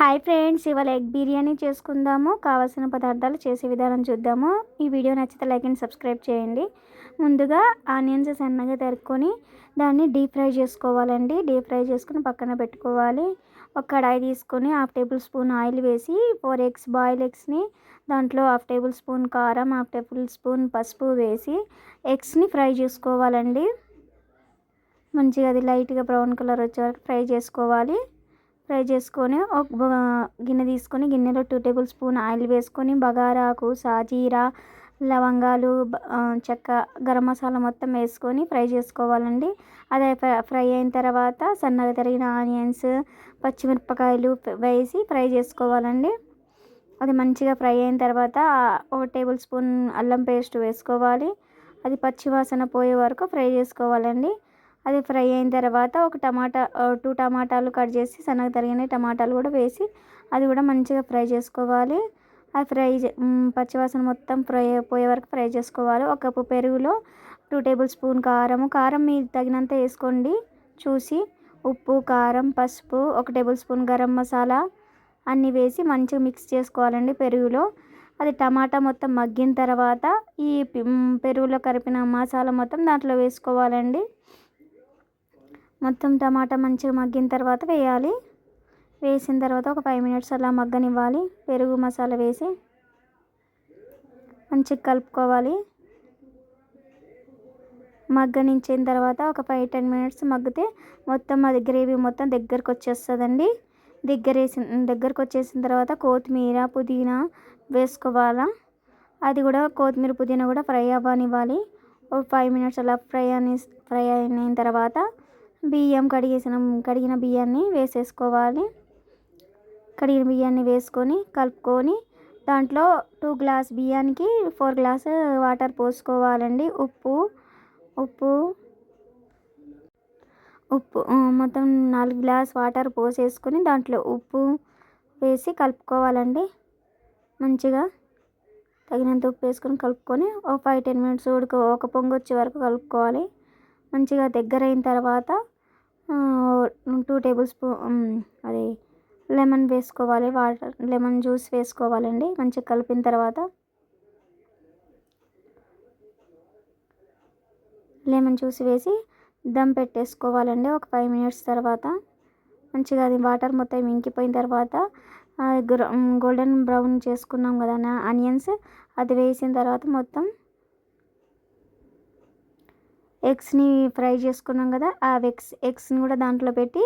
Hi friends ఇవాళ egg biryani చేసుకుందాము. కావాల్సిన పదార్థాలు చేసే విధానం చూద్దాము. ఈ వీడియో నచ్చితే లైక్ అండ్ సబ్స్క్రైబ్ చేయండి. ముందుగా ఆనియన్స్ సన్నగా తరుక్కొని దాన్ని డీప్ ఫ్రై చేసుకోవాలండి. డీప్ ఫ్రై చేసుకుని పక్కన పెట్టుకోవాలి. ఒక కడాయి తీసుకొని హాఫ్ టేబుల్ స్పూన్ ఆయిల్ వేసి ఫోర్ ఎగ్స్ బాయిల్ ఎగ్స్ని దాంట్లో హాఫ్ టేబుల్ స్పూన్ కారం హాఫ్ టేబుల్ స్పూన్ పసుపు వేసి ఎగ్స్ని ఫ్రై చేసుకోవాలండి. మంచిగా అది లైట్గా బ్రౌన్ కలర్ వచ్చే వరకు ఫ్రై చేసుకోవాలి. ఫ్రై చేసుకొని ఒక గిన్నె తీసుకొని గిన్నెలో టూ టేబుల్ స్పూన్ ఆయిల్ వేసుకొని బగారాకు సాజీరా లవంగాలు చెక్క గరం మసాలా మొత్తం వేసుకొని ఫ్రై చేసుకోవాలండి. అది ఫ్రై అయిన తర్వాత సన్నగా తరిగిన ఆనియన్స్ పచ్చిమిరపకాయలు వేసి ఫ్రై చేసుకోవాలండి. అది మంచిగా ఫ్రై అయిన తర్వాత ఒక టేబుల్ స్పూన్ అల్లం పేస్ట్ వేసుకోవాలి. అది పచ్చివాసన పోయే వరకు ఫ్రై చేసుకోవాలండి. అది ఫ్రై అయిన తర్వాత ఒక టమాటా టూ టమాటాలు కట్ చేసి సన్నగా తరిగిన టమాటాలు కూడా వేసి అది కూడా మంచిగా ఫ్రై చేసుకోవాలి. అది ఫ్రై పచ్చివాసన మొత్తం ఫ్రై పోయే వరకు ఫ్రై చేసుకోవాలి. ఒక కప్పు పెరుగులో టూ టేబుల్ స్పూన్ కారం కారం మీరు తగినంత వేసుకోండి. చూసి ఉప్పు కారం పసుపు ఒక టేబుల్ స్పూన్ గరం మసాలా అన్నీ వేసి మంచిగా మిక్స్ చేసుకోవాలండి పెరుగులో. అది టమాటా మొత్తం మగ్గిన తర్వాత ఈ పెరుగులో కరిపిన మసాలా మొత్తం దాంట్లో వేసుకోవాలండి. మొత్తం టమాటా మంచిగా మగ్గిన తర్వాత వేయాలి. వేసిన తర్వాత ఒక ఫైవ్ మినిట్స్ అలా మగ్గనివ్వాలి. పెరుగు మసాలా వేసి మంచిగా కలుపుకోవాలి. మగ్గనించిన తర్వాత ఒక ఫైవ్ టెన్ మినిట్స్ మగ్గితే మొత్తం అది గ్రేవీ మొత్తం దగ్గరకు వచ్చేస్తుందండి. దగ్గర వేసిన దగ్గరకు వచ్చేసిన తర్వాత కొత్తిమీర పుదీనా వేసుకోవాలా. అది కూడా కొత్తిమీర పుదీనా కూడా ఫ్రై అవ్వనివ్వాలి. ఒక ఫైవ్ మినిట్స్ అలా ఫ్రై అని ఫ్రై అయిన తర్వాత బియ్యం కడిగేసిన కడిగిన బియ్యాన్ని వేసేసుకోవాలి. కడిగిన బియ్యాన్ని వేసుకొని కలుపుకొని దాంట్లో టూ గ్లాస్ బియ్యానికి ఫోర్ గ్లాస్ వాటర్ పోసుకోవాలండి. ఉప్పు ఉప్పు ఉప్పు మొత్తం నాలుగు గ్లాస్ వాటర్ పోసేసుకొని దాంట్లో ఉప్పు వేసి కలుపుకోవాలండి. మంచిగా తగినంత ఉప్పు వేసుకొని కలుపుకొని ఒక ఫైవ్ టెన్ మినిట్స్ ఉడక ఒక పొంగు వచ్చే వరకు కలుపుకోవాలి. మంచిగా దగ్గర అయిన తర్వాత టూ టేబుల్ స్పూన్ అది లెమన్ వేసుకోవాలి వాటర్ లెమన్ జ్యూస్ వేసుకోవాలండి మంచిగా కలిపిన తర్వాత. లెమన్ జ్యూస్ వేసి దమ్ పెట్టేసుకోవాలండి ఒక ఫైవ్ మినిట్స్ తర్వాత. మంచిగా అది వాటర్ మొత్తం ఇంకిపోయిన తర్వాత గోల్డెన్ బ్రౌన్ చేసుకున్నాం కదా ఆనియన్స్ అది వేసిన తర్వాత మొత్తం ఎగ్స్ని ఫ్రై చేసుకున్నాం కదా ఆ ఎగ్స్ ఎగ్స్ని కూడా దాంట్లో పెట్టి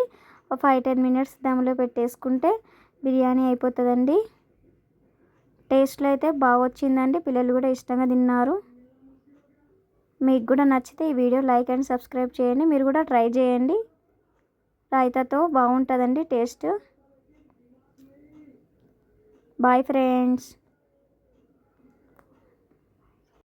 ఒక ఫైవ్ టెన్ మినిట్స్ దమ్లో పెట్టేసుకుంటే బిర్యానీ అయిపోతుందండి. టేస్ట్లో అయితే బాగా వచ్చిందండి పిల్లలు కూడా ఇష్టంగా తిన్నారు. మీకు కూడా నచ్చితే ఈ వీడియో లైక్ అండ్ సబ్స్క్రైబ్ చేయండి మీరు కూడా ట్రై చేయండి. రైతాతో బాగుంటుందండి టేస్ట్. Bye friends.